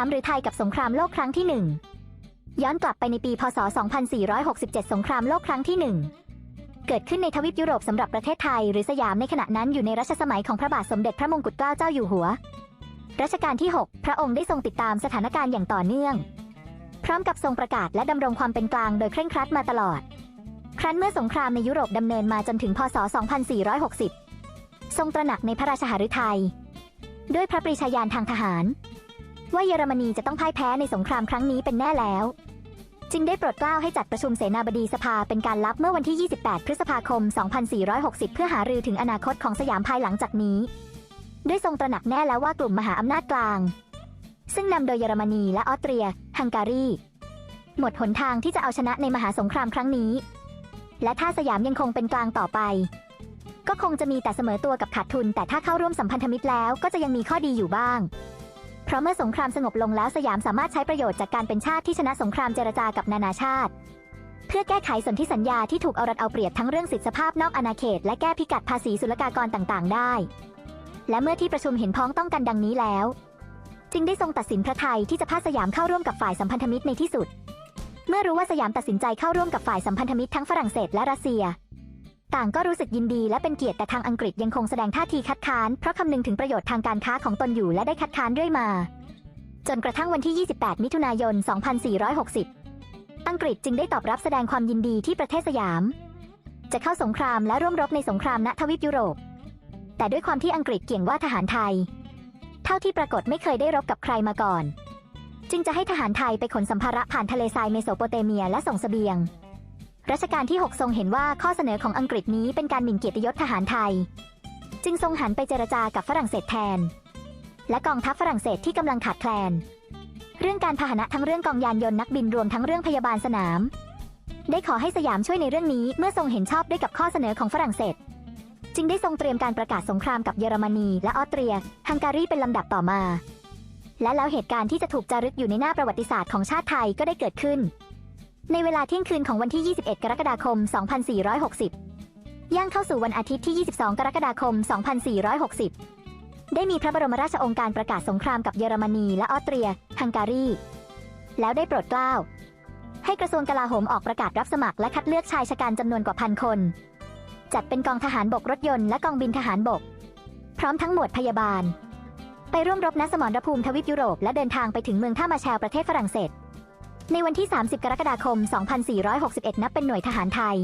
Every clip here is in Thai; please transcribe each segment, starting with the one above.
ามหรือไทยกับสงครามโลกครั้งที่หนึ่งย้อนกลับไปในปีพศ 2467 สงครามโลกครั้งที่หนึ่งเกิดขึ้นในทวีปยุโรปสำหรับประเทศไทย หรือสยามในขณะนั้นอยู่ในรัชสมัยของพระบาทสมเด็จพระมงกุฎเกล้าเจ้าอยู่หัว รัชกาลที่ 6 พระองค์ได้ทรงติดตามสถานการณ์อย่างต่อเนื่อง พร้อมกับทรงประกาศและดำรงความเป็นกลางโดยเคร่งครัดมาตลอด ครั้นเมื่อสงครามในยุโรปดำเนินมาจนถึงพศ 2460 ทรงตระหนักในพระราชหฤทัยด้วยพระปรีชาญาณทางทหาร ว่าเยอรมนีจะต้องพ่ายแพ้ในสงครามครั้งนี้เป็นแน่แล้ว จึงได้โปรดเกล้าให้จัดประชุมเสนาบดีสภาเป็นการลับเมื่อวันที่ 28 พฤษภาคม 2460 เพื่อหารือถึงอนาคตของสยามภายหลังจากนี้ด้วยทรงตระหนักแน่แล้วว่ากลุ่มมหาอำนาจกลาง ซึ่งนำโดยเยอรมนีและออสเตรีย ฮังการี หมดหนทางที่จะเอาชนะในมหาสงครามครั้งนี้ และถ้าสยามยังคงเป็นกลางต่อไป ก็คงจะมีแต่เสมอตัวกับขาดทุน แต่ถ้าเข้าร่วมสัมพันธมิตรแล้วก็จะยังมีข้อดีอยู่บ้าง เพราะเมื่อสงครามสงบลงแล้วสยามสามารถใช้ประโยชน์จากการเป็นชาติที่ชนะสงครามเจรจากับนานาชาติ เพื่อแก้ไขสนธิสัญญาที่ถูกเอารัดเอาเปรียบทั้งเรื่องสิทธิสภาพนอกอาณาเขต และแก้พิกัดภาษีศุลกากรต่างๆ ได้ และเมื่อที่ประชุมเห็นพ้องต้องกันดังนี้แล้ว จึงได้ทรงตัดสินพระไทยที่จะพาสยามเข้าร่วมกับฝ่ายสัมพันธมิตรในที่สุด เมื่อรู้ว่าสยามตัดสินใจเข้าร่วมกับฝ่ายสัมพันธมิตรทั้งฝรั่งเศสและรัสเซีย ต่างก็รู้สึกยินดีและเป็นเกียรติแต่ทางอังกฤษยังคงแสดงท่าทีคัดค้าน เพราะคำนึงถึงประโยชน์ทางการค้าของตนอยู่และได้คัดค้านเรื่อยมา จนกระทั่งวันที่ 28 มิถุนายน 2460 อังกฤษจึงได้ตอบรับแสดงความยินดีที่ประเทศสยาม จะเข้าสงครามและร่วมรบในสงครามณทวีปยุโรป แต่ด้วยความที่อังกฤษเกี่ยงว่าทหารไทย เท่าที่ปรากฏไม่เคยได้รบกับใครมาก่อน จึงจะให้ทหารไทยไปขนสัมภาระผ่านทะเลทรายเมโสโปเตเมียและส่งเสบียง รัชกาลที่ 6 ทรงเห็นว่าข้อเสนอของอังกฤษนี้เป็นการหมิ่นเกียรติยศทหารไทย จึงทรงหันไปเจรจากับฝรั่งเศสแทน และกองทัพฝรั่งเศสที่กำลังขาดแคลน เรื่องการพาหนะทั้งเรื่องกองยานยนต์นักบินรวมทั้งเรื่องพยาบาลสนาม ได้ขอให้สยามช่วยในเรื่องนี้เมื่อทรงเห็นชอบด้วยกับข้อเสนอของฝรั่งเศส จึงได้ทรงเตรียมการประกาศสงครามกับเยอรมนีและออสเตรีย ฮังการีเป็นลำดับต่อมา และแล้วเหตุการณ์ที่จะถูกจารึกอยู่ในหน้าประวัติศาสตร์ของชาติไทยก็ได้เกิดขึ้น ในเวลาเที่ยงคืนของวันที่ 21 กรกฎาคม 2460 ย่างเข้าสู่วันอาทิตย์ที่ 22 กรกฎาคม 2460 ได้มีพระบรมราชองค์การประกาศสงครามกับเยอรมนีและออสเตรีย ฮังการี แล้วได้โปรดเกล้า ให้กระทรวงกลาโหมออกประกาศรับสมัครและคัดเลือกชายชะกันจำนวนกว่าพันคน จัดเป็นกองทหารบกรถยนต์และกองบินทหารบก พร้อมทั้งหมวดพยาบาล ไปร่วมรบณสมรภูมิทวีปยุโรปและเดินทางไปถึงเมืองท่ามาแชลประเทศฝรั่งเศส ในวันที่ 30 กรกฎาคม 2461 นับเป็นหน่วยทหารไทย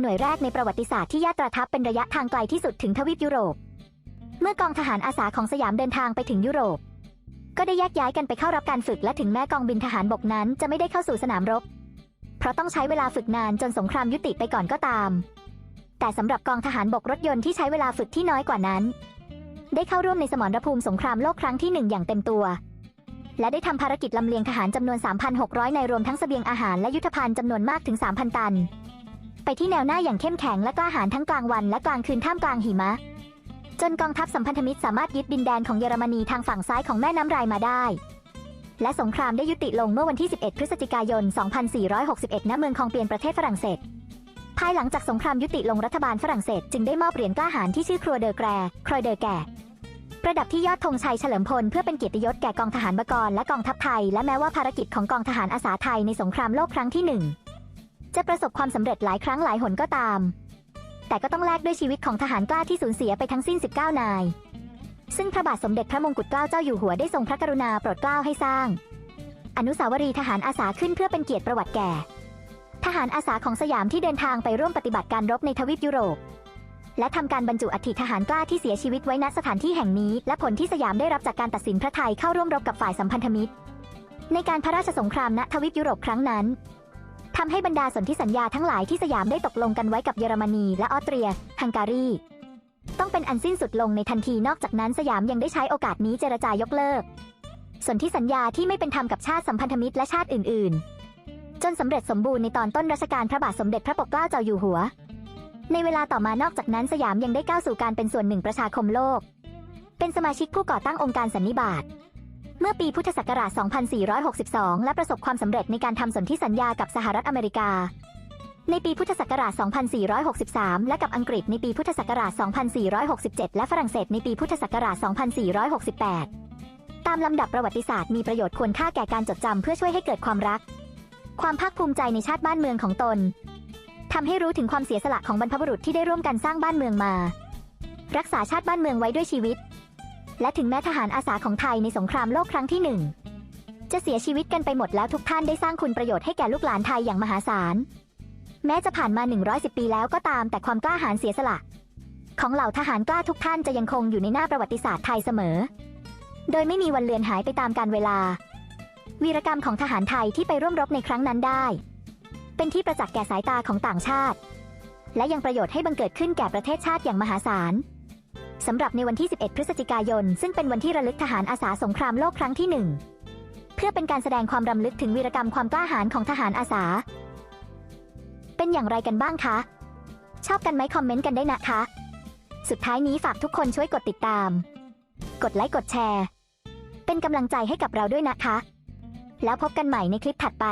หน่วยแรกในประวัติศาสตร์ที่ยาตราทัพเป็นระยะทางไกลที่สุดถึงทวีปยุโรป เมื่อกองทหารอาสาของสยามเดินทางไปถึงยุโรป ก็ได้แยกย้ายกันไปเข้ารับการฝึกและถึงแม้กองบินทหารบกนั้นจะไม่ได้เข้าสู่สนามรบ เพราะต้องใช้เวลาฝึกนานจนสงครามยุติไปก่อนก็ตาม แต่สำหรับกองทหารบกรถยนต์ที่ใช้เวลาฝึกที่น้อยกว่านั้น ได้เข้าร่วมในสมรภูมิสงครามโลกครั้งที่หนึ่งอย่างเต็มตัว และได้ทำภารกิจลำเลียงทหารจำนวน 3,600 ในรวมทั้งเสบียงอาหารและยุทธภัณฑ์จำนวนมากถึง 3,000 ตัน ไปที่แนวหน้าอย่างเข้มแข็งและกล้าหาญทั้งกลางวันและกลางคืนท่ามกลางหิมะ จนกองทัพสัมพันธมิตรสามารถยึดดินแดนของเยอรมนีทางฝั่งซ้ายของแม่น้ำไรมาได้ และสงครามได้ยุติลงเมื่อวันที่ 11 พฤศจิกายน 2461 ณ เมืองคองเปียนประเทศฝรั่งเศสภายหลังจากสงครามยุติลงรัฐบาลฝรั่งเศสจึงได้มอบเหรียญกล้าหาญที่ชื่อครัวเดอแกรครอยเดอแก่ ประดับที่ยอดธงชัยเฉลิมพลเพื่อเป็นเกียรติยศแก่กองทหารบกรและกองทัพไทย และแม้ว่าภารกิจของกองทหารอาสาไทยในสงครามโลกครั้งที่หนึ่งจะประสบความสำเร็จหลายครั้งหลายหนก็ตาม แต่ก็ต้องแลกด้วยชีวิตของทหารกล้าที่สูญเสียไปทั้งสิ้น 19 นาย ซึ่งพระบาทสมเด็จพระมงกุฎเกล้าเจ้าอยู่หัวได้ทรงพระกรุณาโปรดเกล้าให้สร้าง อนุสาวรีย์ทหารอาสาขึ้นเพื่อเป็นเกียรติประวัติแก่ ทหารอาสาของสยามที่เดินทางไปร่วมปฏิบัติการรบในทวีปยุโรป และทำการบรรจุอัฐิทหารกล้าที่เสียชีวิตไว้ณสถานที่แห่งนี้ และผลที่สยามได้รับจากการตัดสินพระไทยเข้าร่วมรบกับฝ่ายสัมพันธมิตร ในการพระราชสงครามณทวีปยุโรปครั้งนั้นทำให้บรรดาสนธิสัญญาทั้งหลายที่สยามได้ตกลงกันไว้กับเยอรมนีและออสเตรีย ฮังการี ต้องเป็นอันสิ้นสุดลงในทันทีนอกจากนั้นสยามยังได้ใช้โอกาสนี้เจรจายกเลิก สนธิสัญญาที่ไม่เป็นธรรมกับชาติสัมพันธมิตรและชาติอื่น ๆ จนสำเร็จสมบูรณ์ในตอนต้นรัชกาลพระบาทสมเด็จพระปกเกล้าเจ้าอยู่หัว ในเวลาต่อมานอกจากนั้นสยามยังได้ก้าวสู่การเป็นส่วนหนึ่งประชาคมโลก เป็นสมาชิกผู้ก่อตั้งองค์การสันนิบาต เมื่อปีพุทธศักราช 2462 และประสบความสำเร็จในการทำสนธิสัญญากับสหรัฐอเมริกา ในปีพุทธศักราช 2463 และกับอังกฤษในปีพุทธศักราช 2467 และฝรั่งเศสในปีพุทธศักราช 2468 ตามลำดับประวัติศาสตร์มีประโยชน์ควรค่าแก่การจดจำเพื่อช่วยให้เกิดความรัก ความภาคภูมิใจในชาติบ้านเมืองของตน ทำให้รู้ถึงความเสียสละของบรรพบุรุษที่ได้ร่วมกันสร้างบ้านเมืองมา รักษาชาติบ้านเมืองไว้ด้วยชีวิต และถึงแม้ทหารอาสาของไทยในสงครามโลกครั้งที่หนึ่งจะเสียชีวิตกันไปหมดแล้วทุกท่านได้สร้างคุณประโยชน์ให้แก่ลูกหลานไทยอย่างมหาศาล แม้จะผ่านมา 110 ปีแล้วก็ตามแต่ความกล้าหาญเสียสละ ของเหล่าทหารกล้าทุกท่านจะยังคงอยู่ในหน้าประวัติศาสตร์ไทยเสมอ โดยไม่มีวันเลือนหายไปตามกาลเวลา วีรกรรมของทหารไทยที่ไปร่วมรบในครั้งนั้นได้ เป็นที่ประจักษ์แก่สายตาของต่างชาติ และยังประโยชน์ให้บังเกิดขึ้นแก่ประเทศชาติอย่างมหาศาลสำหรับในวันที่ 11 พฤศจิกายน ซึ่งเป็นวันที่ระลึกทหารอาสาสงครามโลกครั้งที่หนึ่งเพื่อเป็นการแสดงความรำลึกถึงวีรกรรมความกล้าหาญของทหารอาสา เป็นอย่างไรกันบ้างคะ ชอบกันไหมคอมเมนต์กันได้นะคะ สุดท้ายนี้ฝากทุกคนช่วยกดติดตาม กดไลค์กดแชร์ เป็นกำลังใจให้กับเราด้วยนะคะ แล้วพบกันใหม่ในคลิปถัดไป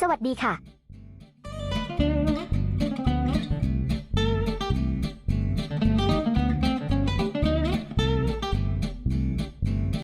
สวัสดีค่ะ